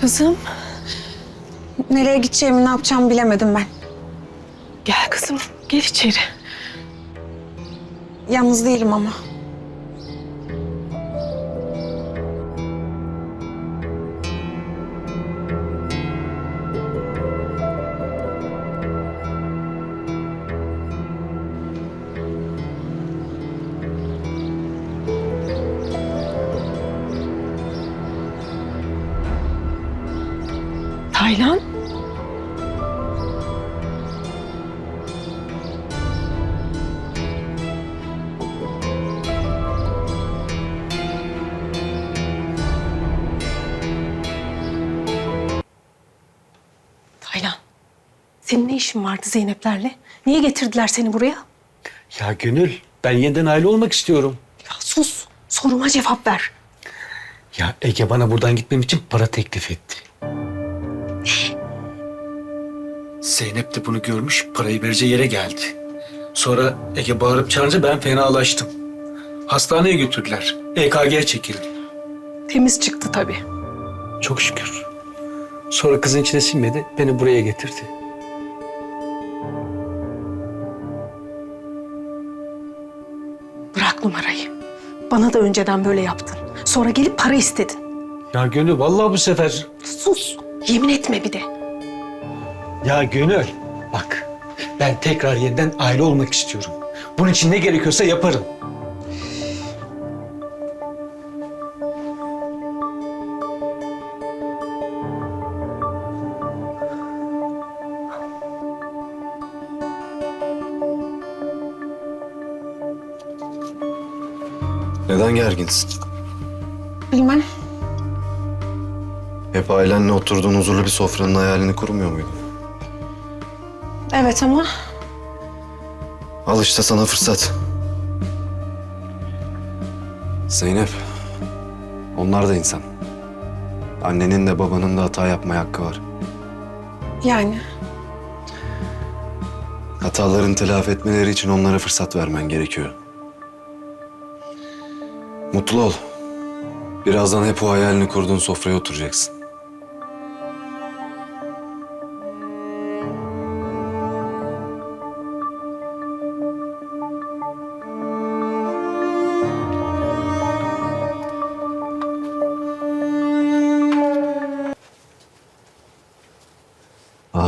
Kızım, Nereye gideceğimi, ne yapacağımı bilemedim ben. gel kızım. Gel içeri. Yalnız değilim ama. Taylan. Taylan. Senin ne işin vardı Zeynep'lerle? Niye getirdiler seni buraya? Ya Gönül, ben yeniden aile olmak istiyorum. Ya sus. Soruma cevap ver. Ya Ege bana buradan gitmem için para teklif etti. Zeynep de bunu görmüş, parayı vereceği yere geldi. Sonra Ege bağırıp çağırınca ben fenalaştım. Hastaneye götürdüler. EKG çekildi. Temiz çıktı tabii. Çok şükür. Sonra kızın içine sinmedi, beni buraya getirdi. Bırak numarayı. Bana da önceden böyle yaptın. Sonra gelip para istedin. Ya Gönül, vallahi bu sefer... Sus. Yemin etme bir de. Ya Gönül, bak ben tekrar yeniden aile olmak istiyorum. Bunun için ne gerekiyorsa yaparım. Neden gerginsin? Bilmem. Hep ailenle oturduğun huzurlu bir sofranın hayalini kurmuyor muydun? Evet ama Al işte sana fırsat. Zeynep, onlar da insan. Annenin de babanın da hata yapmaya hakkı var. yani Hatalarını telafi etmeleri için onlara fırsat vermen gerekiyor. Mutlu ol. Birazdan hep o hayalini kurduğun sofraya oturacaksın.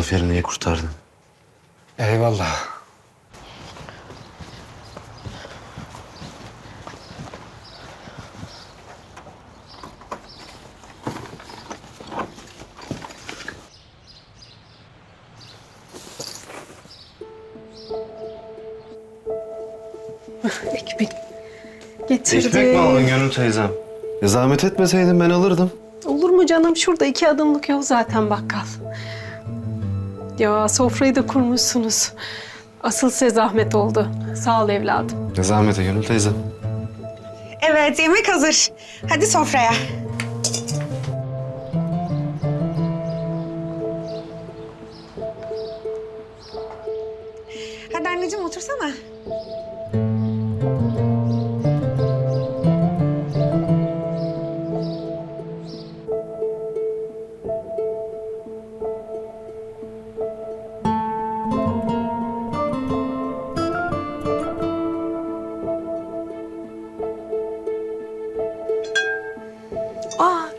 Aferin iyi kurtardın. Eyvallah. Ekmek getirdim. Ekmek mi aldın Gönül teyzem? E zahmet etmeseydin ben alırdım. Olur mu canım? Şurada iki adımlık yol zaten bakkal. Ya sofrayı da kurmuşsunuz. Asıl size zahmet oldu. Sağ ol evladım. Ne zahmete Gönül teyze. Evet, yemek hazır. Hadi sofraya. Hadi anneciğim otursana.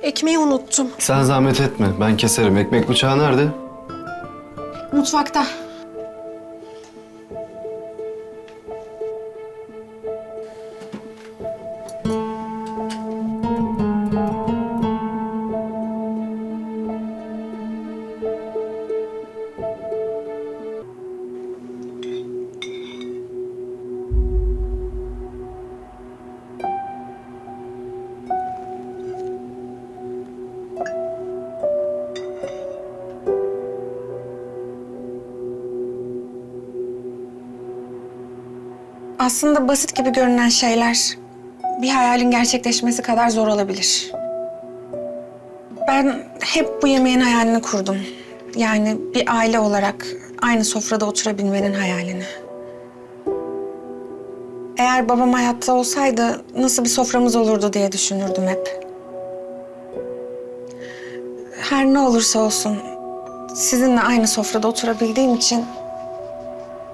Ekmeği unuttum. Sen zahmet etme. Ben keserim. Ekmek bıçağı nerede? Mutfakta. Aslında basit gibi görünen şeyler bir hayalin gerçekleşmesi kadar zor olabilir. Ben hep bu yemeğin hayalini kurdum. Yani bir aile olarak aynı sofrada oturabilmenin hayalini. Eğer babam hayatta olsaydı nasıl bir soframız olurdu diye düşünürdüm hep. Her ne olursa olsun sizinle aynı sofrada oturabildiğim için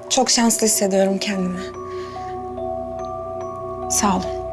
çok şanslı hissediyorum kendimi. Sağ olun.